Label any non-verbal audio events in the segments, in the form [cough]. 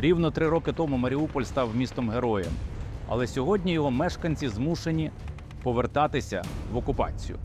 Рівно три роки тому Маріуполь став містом героєм, але сьогодні його мешканці змушені повертатися в окупацію.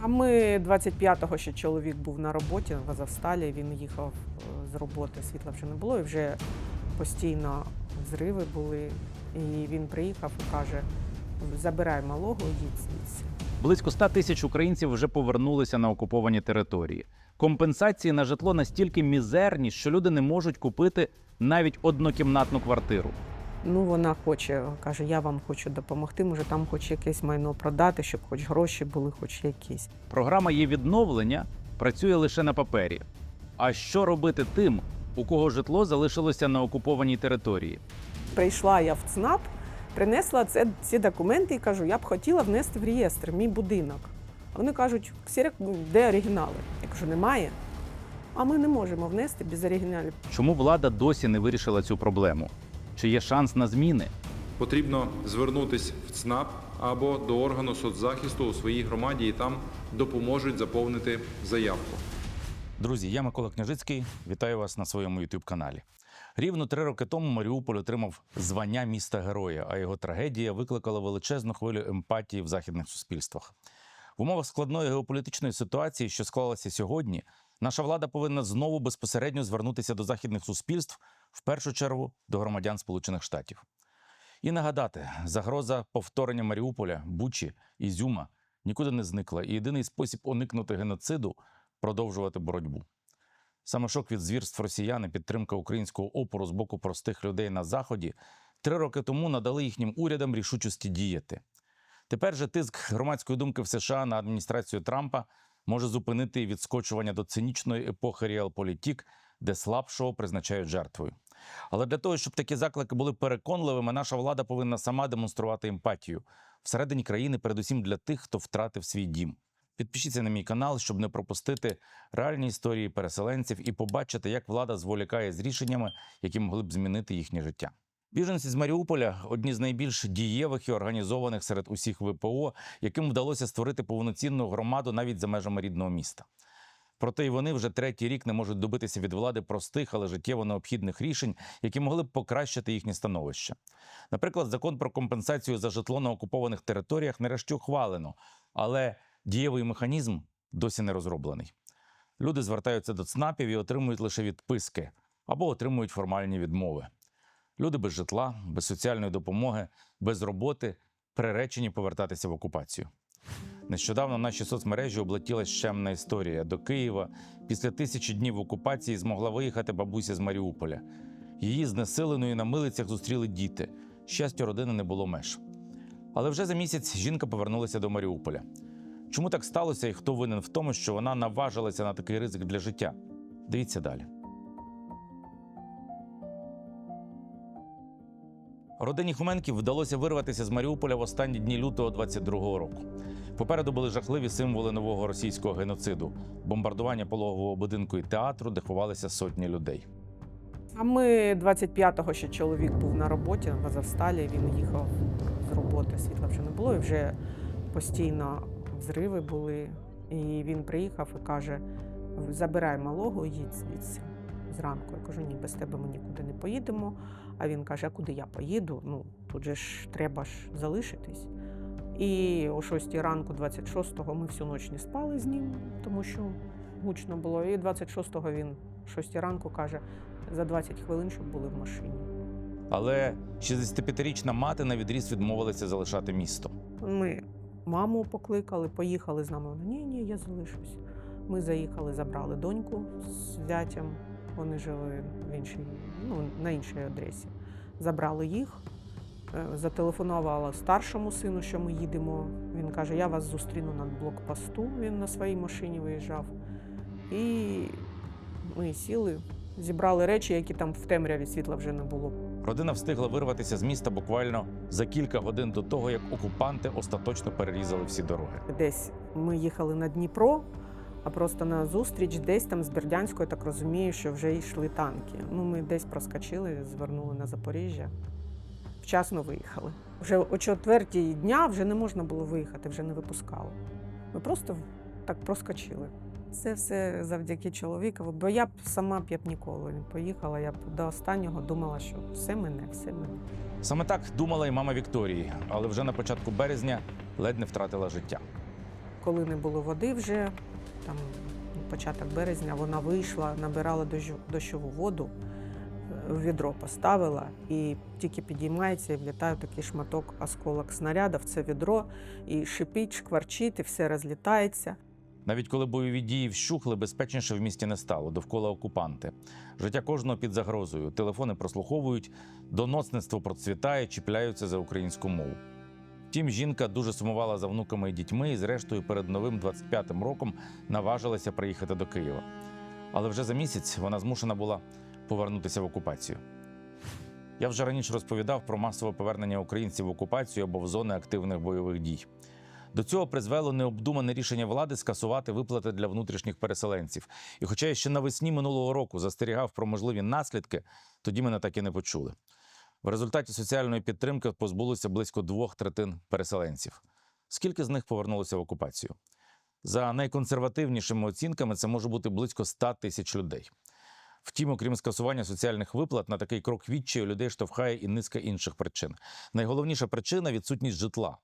А ми 25-го ще чоловік був на роботі в Азовсталі. Він їхав е, з роботи, світла вже не було, і вже постійно зриви були. І він приїхав і каже: забирай малого, їдь звідси. Близько 100 тисяч українців вже повернулися на окуповані території. Компенсації на житло настільки мізерні, що люди не можуть купити навіть однокімнатну квартиру. Ну, вона хоче, каже, я вам хочу допомогти. Може, там хоч якесь майно продати, щоб хоч гроші були, хоч якісь. Програма є відновлення працює лише на папері. А що робити тим, у кого житло залишилося на окупованій території? Прийшла я в ЦНАП, принесла це, ці документи і кажу, я б хотіла внести в реєстр мій будинок. А вони кажуть, Ксерек, де оригінали? Я кажу, немає. А ми не можемо внести без оригіналів. Чому влада досі не вирішила цю проблему? Чи є шанс на зміни? Потрібно звернутися в ЦНАП або до органу соцзахисту у своїй громаді і там допоможуть заповнити заявку. Друзі, я Микола Княжицький. Вітаю вас на своєму youtube каналі. Рівно три роки тому Маріуполь отримав звання міста героя, а його трагедія викликала величезну хвилю емпатії в західних суспільствах. В умовах складної геополітичної ситуації, що склалася сьогодні, наша влада повинна знову безпосередньо звернутися до західних суспільств, в першу чергу до громадян Сполучених Штатів. І нагадати, загроза повторення Маріуполя, Бучі, Ізюма нікуди не зникла, і єдиний спосіб уникнути геноциду продовжувати боротьбу. Саме шок від звірств росіян і підтримка українського опору з боку простих людей на заході три роки тому надали їхнім урядам рішучості діяти. Тепер же тиск громадської думки в США на адміністрацію Трампа може зупинити відскочування до цинічної епохи реалполітік, де слабшого призначають жертвою. Але для того, щоб такі заклики були переконливими, наша влада повинна сама демонструвати емпатію всередині країни, передусім для тих, хто втратив свій дім. Підпишіться на мій канал, щоб не пропустити реальні історії переселенців і побачити, як влада зволікає з рішеннями, які могли б змінити їхнє життя. Біженці з Маріуполя одні з найбільш дієвих і організованих серед усіх ВПО, яким вдалося створити повноцінну громаду навіть за межами рідного міста. Проте й вони вже третій рік не можуть добитися від влади простих, але життєво необхідних рішень, які могли б покращити їхнє становище. Наприклад, закон про компенсацію за житло на окупованих територіях нарешті ухвалено, але дієвий механізм досі не розроблений. Люди звертаються до ЦНАПів і отримують лише відписки або отримують формальні відмови. Люди без житла, без соціальної допомоги, без роботи приречені повертатися в окупацію. Нещодавно наші соцмережі облетіла щемна історія. До Києва після тисячі днів окупації змогла виїхати бабуся з Маріуполя. Її знесиленою на милицях зустріли діти. Щастя, родини не було меж. Але вже за місяць жінка повернулася до Маріуполя. Чому так сталося і хто винен в тому, що вона наважилася на такий ризик для життя? Дивіться далі. Родині Хоменків вдалося вирватися з Маріуполя в останні дні лютого 22-го року. Попереду були жахливі символи нового російського геноциду: бомбардування пологового будинку і театру, де ховалися сотні людей. А ми 25-го ще чоловік був на роботі в Азовсталі. Він їхав з роботи, світла вже не було, і вже постійно зриви були. І він приїхав і каже: забирай малого, їдь звідси. Зранку я кажу, ні, без тебе ми нікуди не поїдемо. А він каже: а куди я поїду? Ну тут же ж треба ж залишитись. І о 6 ранку, 26-го, ми всю ніч не спали з ним, тому що гучно було. І 26-го він о 6 ранку каже: за 20 хвилин, щоб були в машині. Але 65-річна мати на відріз відмовилася залишати місто. Ми маму покликали, поїхали з нами. Вона ні, ні, я залишусь. Ми заїхали, забрали доньку з зятям. Вони жили в іншій, ну, на іншій адресі. Забрали їх, е, зателефонувала старшому сину, що ми їдемо. Він каже: Я вас зустріну на блокпосту. Він на своїй машині виїжджав. І ми сіли, зібрали речі, які там в темряві світла вже не було. Родина встигла вирватися з міста буквально за кілька годин до того, як окупанти остаточно перерізали всі дороги. Десь ми їхали на Дніпро, а просто на зустріч десь там з Бердянської, так розумію, що вже йшли танки. Ну, ми десь проскочили, звернули на Запоріжжя. Вчасно виїхали. Вже о четвертій дня вже не можна було виїхати, вже не випускали. Ми просто так проскочили Це все завдяки чоловікові, бо я б сама б я б ніколи не поїхала. Я б до останнього думала, що все мене, все мене. Саме так думала і мама Вікторії, але вже на початку березня ледь не втратила життя. Коли не було води вже, там початок березня, вона вийшла, набирала дощову воду, е, в відро поставила і тільки підіймається і влітає такий шматок осколок снаряда в це відро, і шипить, шкварчить, і все розлітається. Навіть коли бойові дії вщухли, безпечніше в місті не стало довкола окупанти. Життя кожного під загрозою. Телефони прослуховують, доноцництво процвітає, чіпляються за українську мову. Втім, жінка дуже сумувала за внуками і дітьми, і, зрештою, перед новим 25-м роком наважилася приїхати до Києва. Але вже за місяць вона змушена була повернутися в окупацію. Я вже раніше розповідав про масове повернення українців в окупацію або в зони активних бойових дій. До цього призвело необдумане рішення влади скасувати виплати для внутрішніх переселенців. І хоча я ще навесні минулого року застерігав про можливі наслідки, тоді мене так і не почули. В результаті соціальної підтримки позбулося близько двох третин переселенців. Скільки з них повернулося в окупацію? За найконсервативнішими оцінками, це може бути близько 100 тисяч людей. Втім, окрім скасування соціальних виплат, на такий крок відчаю людей штовхає і низка інших причин. Найголовніша причина відсутність житла.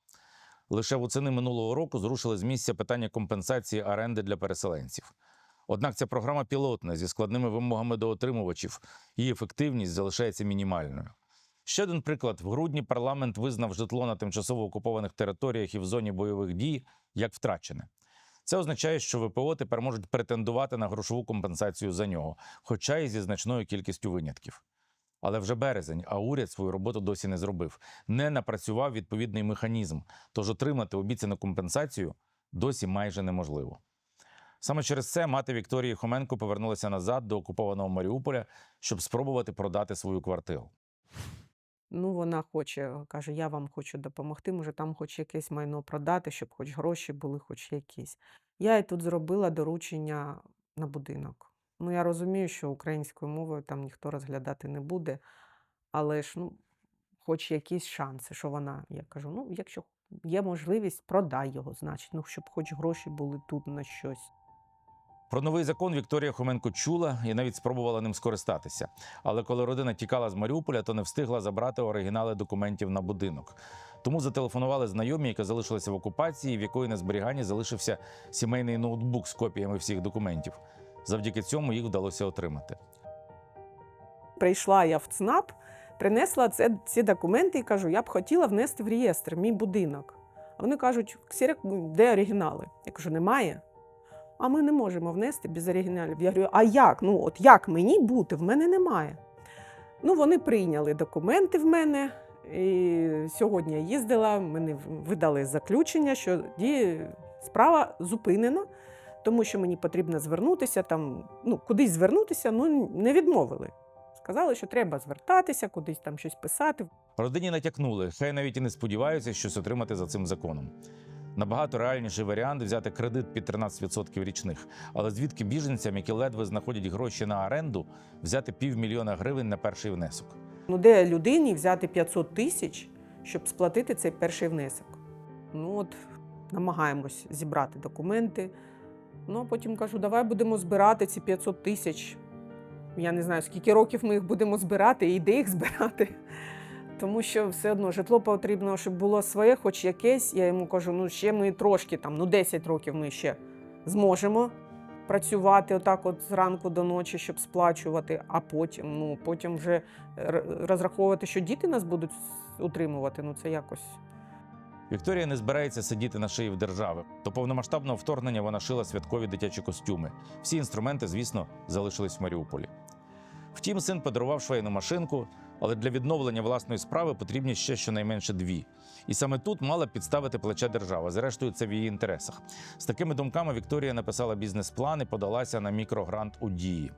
Лише восени минулого року зрушили з місця питання компенсації оренди для переселенців. Однак ця програма пілотна зі складними вимогами до отримувачів, її ефективність залишається мінімальною. Ще один приклад: в грудні парламент визнав житло на тимчасово окупованих територіях і в зоні бойових дій як втрачене. Це означає, що ВПО тепер можуть претендувати на грошову компенсацію за нього, хоча і зі значною кількістю винятків. Але вже березень, а уряд свою роботу досі не зробив, не напрацював відповідний механізм, тож отримати обіцяну компенсацію досі майже неможливо. Саме через це мати Вікторії Хоменко повернулася назад до окупованого Маріуполя, щоб спробувати продати свою квартиру. Ну, вона хоче, каже, я вам хочу допомогти, може, там хоч якесь майно продати, щоб хоч гроші були, хоч якісь. Я і тут зробила доручення на будинок. Ну, я розумію, що українською мовою там ніхто розглядати не буде, але ж, ну, хоч якісь шанси, що вона, я кажу, ну, якщо є можливість, продай його, значить, ну, щоб хоч гроші були тут на щось. Про новий закон Вікторія Хоменко чула і навіть спробувала ним скористатися. Але коли родина тікала з Маріуполя, то не встигла забрати оригінали документів на будинок. Тому зателефонували знайомі, яка залишилася в окупації, в якої на зберіганні залишився сімейний ноутбук з копіями всіх документів. Завдяки цьому їх вдалося отримати. Прийшла я в ЦНАП, принесла це, ці документи і кажу, я б хотіла внести в реєстр мій будинок. А вони кажуть, де оригінали? Я кажу, немає. А ми не можемо внести без оригіналів. Я говорю, а як? Ну, от як мені бути? В мене немає. Ну, вони прийняли документи в мене. І сьогодні я їздила, мені видали заключення, що справа зупинена, тому що мені потрібно звернутися там, ну, кудись звернутися, ну не відмовили. Сказали, що треба звертатися, кудись там щось писати. Родині натякнули, хай навіть і не сподіваються щось отримати за цим законом. Набагато реальніший варіант взяти кредит під 13% річних. Але звідки біженцям, які ледве знаходять гроші на оренду, взяти півмільйона гривень на перший внесок? Ну, де людині взяти 500 тисяч, щоб сплатити цей перший внесок? Ну от намагаємось зібрати документи. Ну, а потім кажу, давай будемо збирати ці 500 тисяч. Я не знаю, скільки років ми їх будемо збирати і де їх збирати. [laughs] Тому що все одно житло потрібно, щоб було своє, хоч якесь. Я йому кажу, ну ще ми трошки там, ну 10 років ми ще зможемо працювати отак от зранку до ночі, щоб сплачувати, а потім, ну, потім вже розраховувати, що діти нас будуть утримувати. Ну це якось. Вікторія не збирається сидіти на шиї в держави. До повномасштабного вторгнення вона шила святкові дитячі костюми. Всі інструменти, звісно, залишились в Маріуполі. Втім, син подарував швейну машинку, але для відновлення власної справи потрібні ще щонайменше дві. І саме тут мала підставити плече держава. Зрештою, це в її інтересах. З такими думками Вікторія написала бізнес-план і подалася на мікрогрант у дії.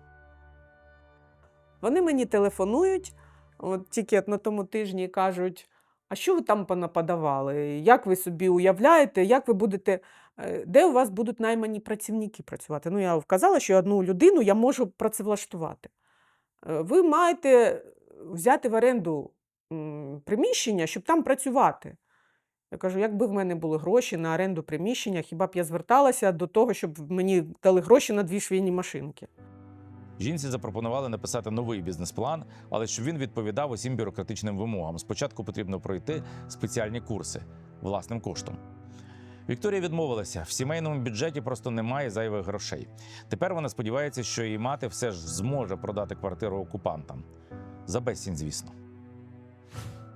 Вони мені телефонують, от тільки на тому тижні кажуть: а що ви там понаподавали? Як ви собі уявляєте, як ви будете, е, де у вас будуть наймані працівники працювати? Ну, я вказала, що одну людину я можу працевлаштувати. Е, Ви маєте взяти в оренду приміщення, щоб там працювати. Я кажу, якби в мене були гроші на оренду приміщення, хіба б я зверталася до того, щоб мені дали гроші на дві швейні машинки. Жінці запропонували написати новий бізнес-план, але щоб він відповідав усім бюрократичним вимогам. Спочатку потрібно пройти спеціальні курси власним коштом. Вікторія відмовилася. В сімейному бюджеті просто немає зайвих грошей. Тепер вона сподівається, що її мати все ж зможе продати квартиру окупантам. За безцінь, звісно.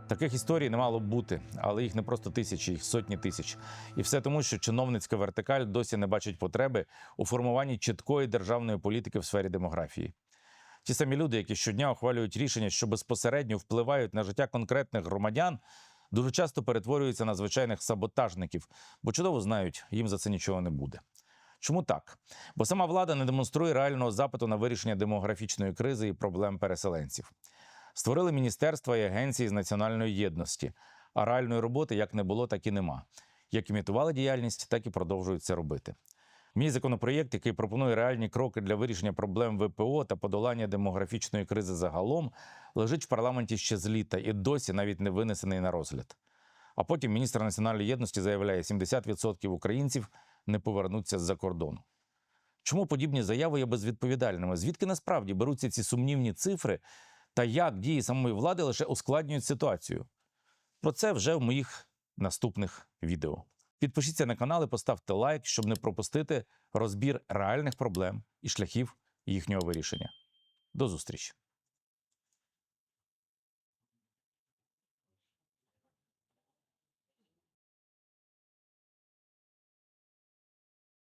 Таких історій не мало б бути, але їх не просто тисячі, їх сотні тисяч. І все тому, що чиновницька вертикаль досі не бачить потреби у формуванні чіткої державної політики в сфері демографії. Ті самі люди, які щодня ухвалюють рішення, що безпосередньо впливають на життя конкретних громадян, дуже часто перетворюються на звичайних саботажників, бо чудово знають, їм за це нічого не буде. Чому так? Бо сама влада не демонструє реального запиту на вирішення демографічної кризи і проблем переселенців. Створили міністерства і агенції з національної єдності, а реальної роботи як не було, так і нема. Як імітували діяльність, так і продовжують це робити. Мій законопроєкт, який пропонує реальні кроки для вирішення проблем ВПО та подолання демографічної кризи загалом, лежить в парламенті ще з літа і досі навіть не винесений на розгляд. А потім міністр національної єдності заявляє, 70% українців не повернуться з-за кордону. Чому подібні заяви є безвідповідальними? Звідки насправді беруться ці сумнівні цифри та як дії самої влади лише ускладнюють ситуацію? Про це вже в моїх наступних відео. Підпишіться на канал і поставте лайк, щоб не пропустити розбір реальних проблем і шляхів їхнього вирішення. До зустрічі!